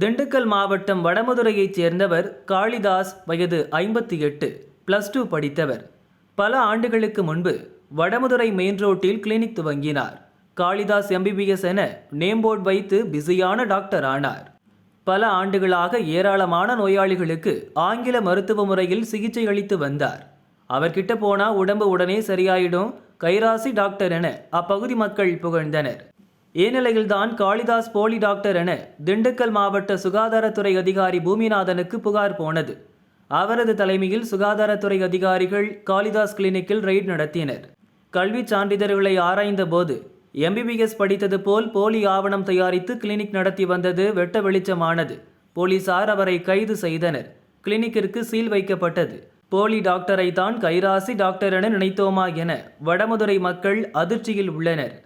திண்டுக்கல் மாவட்டம் வடமதுரையைச் சேர்ந்தவர் காளிதாஸ் வயது ஐம்பத்தி எட்டு பிளஸ் டூ படித்தவர். பல ஆண்டுகளுக்கு முன்பு வடமதுரை மெயின் ரோட்டில் கிளினிக் துவங்கினார். காளிதாஸ் எம்பிபிஎஸ் என நேம் போர்டு வைத்து பிஸியான டாக்டர் ஆனார். பல ஆண்டுகளாக ஏராளமான நோயாளிகளுக்கு ஆங்கில மருத்துவ முறையில் சிகிச்சை அளித்து வந்தார். அவர்கிட்ட போனால் உடம்பு உடனே சரியாயிடும் கைராசி டாக்டர் என அப்பகுதி மக்கள் புகழ்ந்தனர். இந்நிலையில்தான் காளிதாஸ் போலி டாக்டர் என திண்டுக்கல் மாவட்ட சுகாதாரத்துறை அதிகாரி பூமிநாதனுக்கு புகார் போனது. அவரது தலைமையில் சுகாதாரத்துறை அதிகாரிகள் காளிதாஸ் கிளினிக்கில் ரெய்ட் நடத்தினர். கல்விச் சான்றிதழ்களை ஆராய்ந்த போது எம்பிபிஎஸ் படித்தது போல் போலி ஆவணம் தயாரித்து கிளினிக் நடத்தி வந்தது வெட்ட வெளிச்சமானது. போலீசார் அவரை கைது செய்தனர். கிளினிக்கிற்கு சீல் வைக்கப்பட்டது. போலி டாக்டரை தான் கைராசி டாக்டர் என நினைத்தோமா என வடமதுரை மக்கள் அதிர்ச்சியில் உள்ளனர்.